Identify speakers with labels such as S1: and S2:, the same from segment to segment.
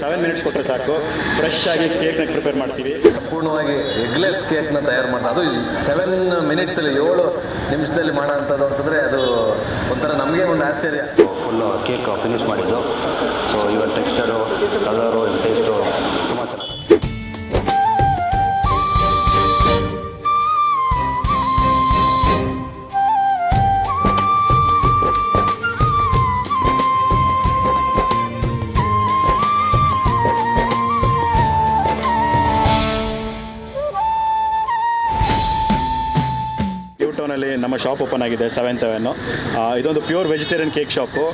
S1: Seven minutes ಕೊಟ್ಟರೆ ಸಾಕು. Fresh ಆಗಿ ಕೇಕ್ನ ಪ್ರಿಪೇರ್ ಮಾಡ್ತೀವಿ.
S2: ಸಂಪೂರ್ಣವಾಗಿ ಎಗ್ಲೆಸ್ ಕೇಕ್ನ ತಯಾರು ಮಾಡ್ತಾ ಅದು ಸೆವೆನ್ ಮಿನಿಟ್ಸಲ್ಲಿ ಏಳು ನಿಮಿಷದಲ್ಲಿ ಮಾಡೋ ಅಂಥದ್ದು ಅಂತಂದರೆ ಅದು ಒಂಥರ ನಮಗೆ ಒಂದು ಆಶ್ಚರ್ಯ.
S3: ಫುಲ್ಲು ಕೇಕ್ ಫಿನಿಶ್ ಮಾಡಿದ್ದು. ಸೊ ಇವನ್ ಟೆಕ್ಸ್ಚರು ಕಲರು
S1: ಟೌನಲ್ಲಿ ನಮ್ಮ ಶಾಪ್ ಓಪನ್ ಆಗಿದೆ ಸೆವೆಂತ್ ಅವೆನ್ನು ಇದೊಂದು ಪ್ಯೂರ್ ವೆಜಿಟೇರಿಯನ್ ಕೇಕ್ ಶಾಪು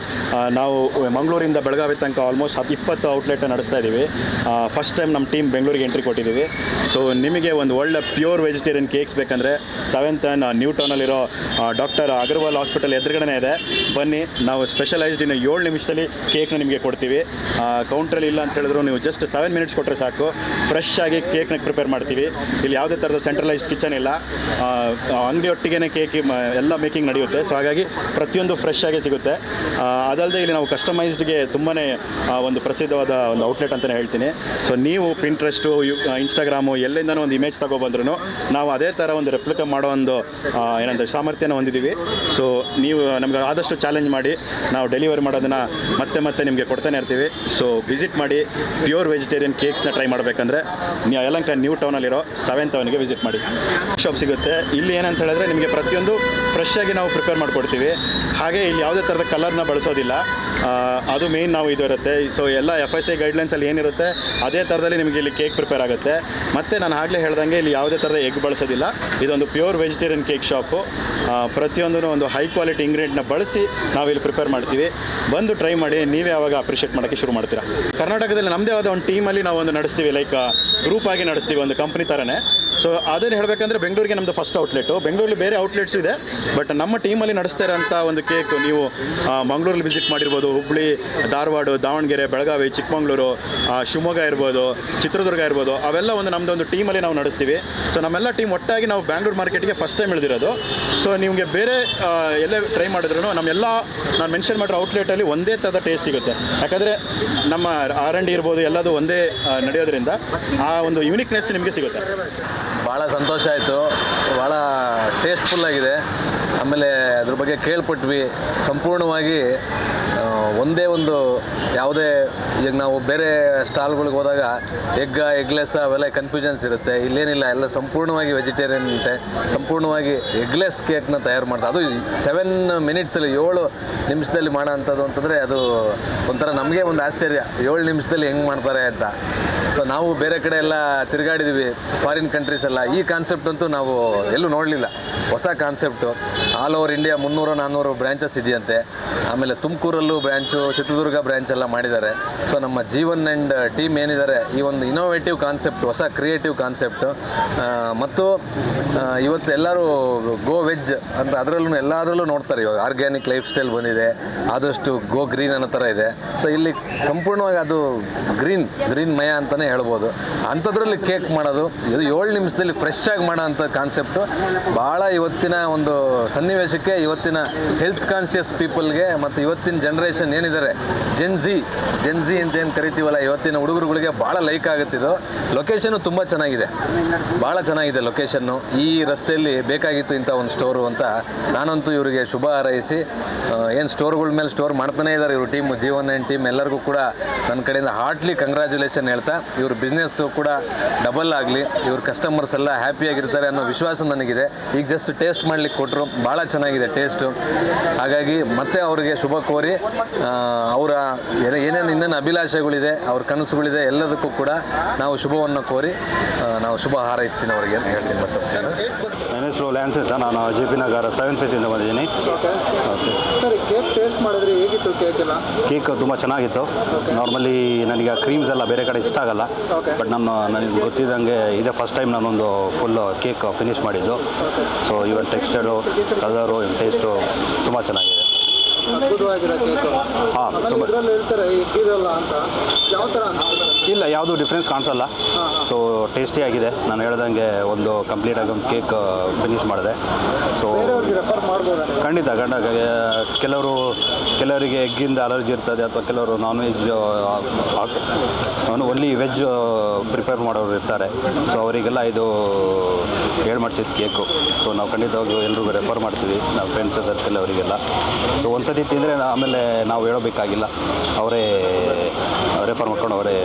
S1: ನಾವು ಮಂಗಳೂರಿಂದ ಬೆಳಗಾವಿ ತನಕ ಆಲ್ಮೋಸ್ಟ್ ಹತ್ತು ಇಪ್ಪತ್ತು ಔಟ್ಲೆಟ್ ನಡೆಸ್ತಾ ಇದ್ದೀವಿ ಫಸ್ಟ್ ಟೈಮ್ ನಮ್ಮ ಟೀಮ್ ಬೆಂಗಳೂರಿಗೆ ಎಂಟ್ರಿ ಕೊಟ್ಟಿದ್ದೀವಿ ಸೊ ನಿಮಗೆ ಒಂದು ಒಳ್ಳೆ ಪ್ಯೂರ್ ವೆಜಿಟೇರಿಯನ್ ಕೇಕ್ಸ್ ಬೇಕಂದರೆ ಸೆವೆಂತ್ ನ್ಯೂ ಟೌನಲ್ಲಿರೋ ಡಾಕ್ಟರ್ ಅಗರ್ವಾಲ್ ಹಾಸ್ಪಿಟಲ್ ಎದುರುಗಡೆ ಇದೆ. ಬನ್ನಿ, ನಾವು ಸ್ಪೆಷಲೈಸ್ಡ್ ಇನ್ನು ಏಳು ನಿಮಿಷದಲ್ಲಿ ಕೇಕ್ನ ನಿಮಗೆ ಕೊಡ್ತೀವಿ. ಕೌಂಟ್ರಲ್ಲಿ ಇಲ್ಲ ಅಂತ ಹೇಳಿದ್ರು, ನೀವು ಜಸ್ಟ್ ಸೆವೆನ್ ಮಿನಿಟ್ಸ್ ಕೊಟ್ಟರೆ ಸಾಕು. ಫ್ರೆಶ್ ಆಗಿ ಕೇಕ್ನ ಪ್ರಿಪೇರ್ ಮಾಡ್ತೀವಿ. ಇಲ್ಲಿ ಯಾವುದೇ ಥರದ ಸೆಂಟ್ರಲೈಸ್ಡ್ ಕಿಚನ್ ಇಲ್ಲ. ಅಂಗಡಿ ಒಟ್ಟಿಗೆ ಕೇಕ್ ಎಲ್ಲ ಮೇಕಿಂಗ್ ನಡೆಯುತ್ತೆ. ಸೊ ಹಾಗಾಗಿ ಪ್ರತಿಯೊಂದು ಫ್ರೆಶ್ ಆಗಿ ಸಿಗುತ್ತೆ. ಅದಲ್ಲದೆ ಇಲ್ಲಿ ನಾವು ಕಸ್ಟಮೈಸ್ಡ್ಗೆ ತುಂಬಾ ಒಂದು ಪ್ರಸಿದ್ಧವಾದ ಒಂದು ಔಟ್ಲೆಟ್ ಅಂತಲೇ ಹೇಳ್ತೀನಿ. ಸೊ ನೀವು ಪಿಂಟ್ರೆಸ್ಟು ಇನ್ಸ್ಟಾಗ್ರಾಮು ಎಲ್ಲಿಂದನೂ ಒಂದು ಇಮೇಜ್ ತಗೊಬಂದ್ರೂ ನಾವು ಅದೇ ಥರ ಒಂದು ರೆಪ್ಲಿಕ ಮಾಡೋ ಒಂದು ಏನಂದ್ರೆ ಸಾಮರ್ಥ್ಯನ ಹೊಂದಿದ್ದೀವಿ ಸೊ ನೀವು ನಮ್ಗೆ ಆದಷ್ಟು ಚಾಲೆಂಜ್ ಮಾಡಿ, ನಾವು ಡೆಲಿವರಿ ಮಾಡೋದನ್ನು ಮತ್ತೆ ಮತ್ತೆ ನಿಮಗೆ ಕೊಡ್ತಾನೆ ಇರ್ತೀವಿ. ಸೊ ವಿಸಿಟ್ ಮಾಡಿ ಪ್ಯೂರ್ ವೆಜಿಟೇರಿಯನ್ ಕೇಕ್ಸ್ನ ಟ್ರೈ ಮಾಡಬೇಕಂದ್ರೆ ನೀವು ಯಲಂಕ ನ್ಯೂ ಟೌನಲ್ಲಿರೋ ಸೆವೆಂತ್ ಅವನಿಗೆ ವಿಸಿಟ್ ಮಾಡಿ. ಶಾಪ್ ಸಿಗುತ್ತೆ. ಇಲ್ಲಿ ಏನಂತ ಹೇಳಿದ್ರೆ ನಿಮಗೆ ಪ್ರತಿಯೊಂದು ಫ್ರೆಶ್ ಆಗಿ ನಾವು ಪ್ರಿಪೇರ್ ಮಾಡಿಕೊಡ್ತೀವಿ. ಹಾಗೆ ಇಲ್ಲಿ ಯಾವುದೇ ಥರದ ಕಲರ್ನ ಬಳಸೋದಿಲ್ಲ. ಅದು ಮೇನ್ ನಾವು ಇದು ಸೊ ಎಲ್ಲ ಎಫ್ ಐ ಸಿ ಗೈಡ್ಲೈನ್ಸಲ್ಲಿ ಏನಿರುತ್ತೆ, ಅದೇ ಥರದಲ್ಲಿ ನಿಮಗೆ ಇಲ್ಲಿ ಕೇಕ್ ಪ್ರಿಪೇರ್ ಆಗುತ್ತೆ. ಮತ್ತು ನಾನು ಆಗಲೇ ಹೇಳ್ದಂಗೆ ಇಲ್ಲಿ ಯಾವುದೇ ಥರದ ಎಗ್ ಬಳಸೋದಿಲ್ಲ. ಇದೊಂದು ಪ್ಯೂರ್ ವೆಜಿಟೇರಿಯನ್ ಕೇಕ್ ಶಾಪು ಪ್ರತಿಯೊಂದೂ ಒಂದು ಹೈ ಕ್ವಾಲಿಟಿ ಇಂಗ್ರೀಡಿಯೆಂಟ್ನ ಬಳಸಿ ನಾವು ಇಲ್ಲಿ ಪ್ರಿಪೇರ್ ಮಾಡ್ತೀವಿ. ಬಂದು ಟ್ರೈ ಮಾಡಿ, ನೀವೇ ಯಾವಾಗ ಅಪ್ರಿಷಿಯೇಟ್ ಮಾಡೋಕ್ಕೆ ಶುರು ಮಾಡ್ತೀರಾ. ಕರ್ನಾಟಕದಲ್ಲಿ ನಮ್ಮದೇ ಆದ ಒಂದು ಟೀಮಲ್ಲಿ ನಾವು ಒಂದು ನಡೆಸ್ತೀವಿ. ಲೈಕ್ ಗ್ರೂಪ್ ಆಗಿ ನಡೆಸ್ತೀವಿ ಒಂದು ಕಂಪ್ನಿ ಥರನೇ ಸೊ ಅದನ್ನು ಹೇಳಬೇಕಂದ್ರೆ ಬೆಂಗಳೂರಿಗೆ ನಮ್ಮದು ಫಸ್ಟ್ ಔಟ್ಲೆಟು ಬೆಂಗಳೂರಲ್ಲಿ ಬೇರೆ ಔಟ್ಲೆಟ್ಸ್ ಇದೆ ಬಟ್ ನಮ್ಮ ಟೀಮಲ್ಲಿ ನಡೆಸ್ತಾ ಇರೋಂಥ ಒಂದು ಕೇಕ್ ನೀವು ಮಂಗಳೂರಲ್ಲಿ ವಿಸಿಟ್ ಮಾಡಿರ್ಬೋದು. ಹುಬ್ಳಿ, ಧಾರವಾಡ, ದಾವಣಗೆರೆ, ಬೆಳಗಾವಿ, ಚಿಕ್ಕಮಗಳೂರು ಶಿವಮೊಗ್ಗ ಇರ್ಬೋದು, ಚಿತ್ರದುರ್ಗ ಇರ್ಬೋದು, ಅವೆಲ್ಲ ಒಂದು ನಮ್ಮದು ಒಂದು ಟೀಮಲ್ಲಿ ನಾವು ನಡೆಸ್ತೀವಿ. ಸೊ ನಮ್ಮೆಲ್ಲ ಟೀಮ್ ಒಟ್ಟಾಗಿ ನಾವು ಬ್ಯಾಂಗ್ಳೂರು ಮಾರ್ಕೆಟ್ಗೆ ಫಸ್ಟ್ ಟೈಮ್ ಇಳಿದಿರೋದು. ಸೊ ನಿಮಗೆ ಬೇರೆ ಎಲ್ಲೇ ಟ್ರೈ ಮಾಡಿದ್ರು ನಮ್ಮೆಲ್ಲ ನಾನು ಮೆನ್ಷನ್ ಮಾಡಿರೋ ಔಟ್ಲೆಟಲ್ಲಿ ಒಂದೇ ಥರದ ಟೇಸ್ಟ್ ಸಿಗುತ್ತೆ. ಯಾಕಂದರೆ ನಮ್ಮ ಆರ್ ಎನ್ ಡಿ ಇರ್ಬೋದು, ಎಲ್ಲದೂ ಒಂದೇ ನಡೆಯೋದ್ರಿಂದ ಆ ಒಂದು ಯೂನಿಕ್ನೆಸ್ ನಿಮಗೆ ಸಿಗುತ್ತೆ.
S2: ಭಾಳ ಸಂತೋಷ ಆಯಿತು. ಭಾಳ ಟೇಸ್ಟ್ಫುಲ್ ಆಗಿದೆ. ಆಮೇಲೆ ಅದ್ರ ಬಗ್ಗೆ ಕೇಳ್ಪಟ್ವಿ. ಸಂಪೂರ್ಣವಾಗಿ ಒಂದೇ ಒಂದು ಯಾವುದೇ, ಈಗ ನಾವು ಬೇರೆ ಸ್ಟಾಲ್ಗಳಿಗೆ ಹೋದಾಗ ಎಗ್ಗ, ಎಗ್ಲೆಸ್ ಅವೆಲ್ಲ ಕನ್ಫ್ಯೂಷನ್ಸ್ ಇರುತ್ತೆ. ಇಲ್ಲೇನಿಲ್ಲ, ಎಲ್ಲ ಸಂಪೂರ್ಣವಾಗಿ ವೆಜಿಟೇರಿಯನ್ ಅಂತೆ. ಸಂಪೂರ್ಣವಾಗಿ ಎಗ್ಲೆಸ್ ಕೇಕ್ನ ತಯಾರು ಮಾಡ್ತಾರೆ. ಅದು ಸೆವೆನ್ ಮಿನಿಟ್ಸಲ್ಲಿ ಏಳು ನಿಮಿಷದಲ್ಲಿ ಮಾಡೋ ಅಂಥದ್ದು ಅಂತಂದರೆ ಅದು ಒಂಥರ ನಮಗೆ ಒಂದು ಆಶ್ಚರ್ಯ. ಏಳು ನಿಮಿಷದಲ್ಲಿ ಹೆಂಗೆ ಮಾಡ್ತಾರೆ ಅಂತ. ಸೊ ನಾವು ಬೇರೆ ಕಡೆ ಎಲ್ಲ ತಿರುಗಾಡಿದ್ದೀವಿ ಫಾರಿನ್ ಕಂಟ್ರೀಸ್ ಎಲ್ಲ. ಈ ಕಾನ್ಸೆಪ್ಟ್ ಅಂತೂ ನಾವು ಎಲ್ಲೂ ನೋಡಲಿಲ್ಲ. ಹೊಸ ಕಾನ್ಸೆಪ್ಟು ಆಲ್ ಓವರ್ ಇಂಡಿಯಾ ಮುನ್ನೂರು, ನಾನ್ನೂರು ಬ್ರ್ಯಾಂಚಸ್ ಇದೆಯಂತೆ. ಆಮೇಲೆ ತುಮಕೂರಲ್ಲೂ ಬ್ರ್ಯಾಂಚು ಚಿತ್ರದುರ್ಗ ಬ್ರ್ಯಾಂಚ್ ಎಲ್ಲ ಮಾಡಿದ್ದಾರೆ. ಸೊ ನಮ್ಮ ಜೀವನ್ ಆ್ಯಂಡ್ ಟೀಮ್ ಏನಿದ್ದಾರೆ, ಈ ಒಂದು ಇನೋವೇಟಿವ್ ಕಾನ್ಸೆಪ್ಟ್ ಹೊಸ ಕ್ರಿಯೇಟಿವ್ ಕಾನ್ಸೆಪ್ಟು ಮತ್ತು ಇವತ್ತು ಎಲ್ಲರೂ ಗೋ ವೆಜ್ ಅಂತ ಅದರಲ್ಲೂ ಎಲ್ಲದರಲ್ಲೂ ನೋಡ್ತಾರೆ ಇವಾಗ. ಆರ್ಗ್ಯಾನಿಕ್ ಲೈಫ್ ಸ್ಟೈಲ್ ಬಂದಿದೆ, ಆದಷ್ಟು ಗೋ ಗ್ರೀನ್ ಅನ್ನೋ ಥರ ಇದೆ. ಸೊ ಇಲ್ಲಿ ಸಂಪೂರ್ಣವಾಗಿ ಅದು ಗ್ರೀನ್ ಗ್ರೀನ್ ಮಯ ಅಂತಲೇ ಹೇಳ್ಬೋದು. ಅಂಥದ್ರಲ್ಲಿ ಕೇಕ್ ಮಾಡೋದು, ಇದು ಏಳು ನಿಮಿಷದಲ್ಲಿ ಫ್ರೆಶ್ ಆಗಿ ಮಾಡೋ ಅಂಥ ಕಾನ್ಸೆಪ್ಟು ಭಾಳ ಇವತ್ತಿನ ಒಂದು ಸನ್ನಿವೇಶಕ್ಕೆ ಇವತ್ತಿನ ಹೆಲ್ತ್ ಕಾನ್ಷಿಯಸ್ ಪೀಪಲ್ಗೆ ಮತ್ತು ಇವತ್ತಿನ ಜನ್ರೇಷನ್ ಏನಿದ್ದಾರೆ? ಜೆನ್ಜಿ ಜೆನ್ಜಿ ಅಂತ ಏನು ಕರಿತೀವಲ್ಲ, ಇವತ್ತಿನ ಹುಡುಗರುಗಳಿಗೆ ಭಾಳ ಲೈಕ್ ಆಗುತ್ತಿದ್ದು ಲೊಕೇಶನು ತುಂಬ ಚೆನ್ನಾಗಿದೆ. ಭಾಳ ಚೆನ್ನಾಗಿದೆ ಲೊಕೇಶನ್ನು ಈ ರಸ್ತೆಯಲ್ಲಿ ಬೇಕಾಗಿತ್ತು ಇಂಥ ಒಂದು ಸ್ಟೋರು ಅಂತ ನಾನಂತೂ ಇವರಿಗೆ ಶುಭ ಹಾರೈಸಿ ಏನು ಸ್ಟೋರ್ಗಳ ಮೇಲೆ ಸ್ಟೋರ್ ಮಾಡ್ತಾನೆ ಇದ್ದಾರೆ ಇವರು ಟೀಮ್ ಜೀವನ್ ನೈನ್ ಟೀಮ್ ಎಲ್ಲರಿಗೂ ಕೂಡ ನನ್ನ ಕಡೆಯಿಂದ ಹಾರ್ಟ್ಲಿ ಕಂಗ್ರ್ಯಾಚುಲೇಷನ್ ಹೇಳ್ತಾ, ಇವ್ರ ಬಿಸ್ನೆಸ್ಸು ಕೂಡ ಡಬಲ್ ಆಗಲಿ, ಇವ್ರ ಕಸ್ಟಮರ್ಸ್ ಎಲ್ಲ ಹ್ಯಾಪಿಯಾಗಿರ್ತಾರೆ ಅನ್ನೋ ವಿಶ್ವಾಸ ನನಗಿದೆ. ಈಗ ಜಸ್ಟ್ ಟೇಸ್ಟ್ ಮಾಡ್ಲಿಕ್ಕೆ ಕೊಟ್ಟರು ಭಾಳ ಚೆನ್ನಾಗಿದೆ ಟೇಸ್ಟು ಹಾಗಾಗಿ ಮತ್ತೆ ಅವರಿಗೆ ಶುಭ ಕೋರಿ ಅವರ ಏನೇ- ಏನೇನು ಇನ್ನೇನು ಅಭಿಲಾಷೆಗಳಿದೆ ಅವ್ರ ಕನಸುಗಳಿದೆ ಎಲ್ಲದಕ್ಕೂ ಕೂಡ ನಾವು ಶುಭವನ್ನು ಕೋರಿ ನಾವು ಶುಭ ಹಾರೈಸ್ತೀನಿ ಅವರಿಗೆ ಅಂತ ಹೇಳ್ತೀನಿ ಮತ್ತೆ
S3: ನನ್ನ ಹೆಸರು ಲ್ಯಾನ್ಸ್ ಅಂತ. ನಾನು ಜೆ ಪಿ ನಗರ ಸೆವೆನ್ ಫೇಸಿಂದ ಬಂದಿದ್ದೀನಿ. ಓಕೆ
S4: ಸರಿ ಕೇಕ್ ಟೇಸ್ಟ್ ಮಾಡಿದ್ರೆ ಹೇಗಿತ್ತು ಕೇಕ್ ಎಲ್ಲ?
S3: ತುಂಬ ಚೆನ್ನಾಗಿತ್ತು. ನಾರ್ಮಲಿ ನನಗೆ ಕ್ರೀಮ್ಸ್ ಎಲ್ಲ ಬೇರೆ ಕಡೆ ಇಷ್ಟ ಆಗಲ್ಲ. ಬಟ್ ನಮ್ಮ ನನಗೆ ಗೊತ್ತಿದ್ದಂಗೆ ಇದೇ ಫಸ್ಟ್ ಟೈಮ್ ನಾನೊಂದು ಫುಲ್ ಕೇಕ್ ಫಿನಿಶ್ ಮಾಡಿದ್ದು. So even texture colour taste ತುಂಬ ಚೆನ್ನಾಗಿದೆ. ಹಾಂ ತುಂಬ. ಇಲ್ಲ ಯಾವುದು ಡಿಫ್ರೆನ್ಸ್ ಕಾಣಿಸಲ್ಲ. ಸೊ ಟೇಸ್ಟಿ ಆಗಿದೆ. ನಾನು ಹೇಳ್ದಂಗೆ ಒಂದು ಕಂಪ್ಲೀಟ್ ಆಗಿ ಒಂದು ಕೇಕ್ ಫಿನಿಶ್ ಮಾಡಿದೆ. ಸೊ ಖಂಡಿತ ಗಂಡ ಕೆಲವರು, ಕೆಲವರಿಗೆ ಎಗ್ಗಿಂದ ಅಲರ್ಜಿ ಇರ್ತದೆ ಅಥವಾ ಕೆಲವರು non veg only veg prepare ಮಾಡೋರು ಇರ್ತಾರೆ. ಸೊ ಅವರಿಗೆಲ್ಲ ಇದು ಹೇಳಿ ಮಾಡಿಸಿದ ಕೇಕು ಸೊ ನಾವು ಖಂಡಿತವಾಗಿ ಎಲ್ರಿಗೂ ರೆಫರ್ ಮಾಡ್ತೀವಿ, ನಾವು ಫ್ರೆಂಡ್ಸ್ ಸರ್ಕಲ್ ಅವರಿಗೆಲ್ಲ. ಸೊ ಒಂದ್ಸತಿ ತಿಂದರೆ ಆಮೇಲೆ ನಾವು ಹೇಳಬೇಕಾಗಿಲ್ಲ. ಅವರೇ ರೆಫರ್ ಮಾಡ್ಕೊಂಡು ಅವರೇ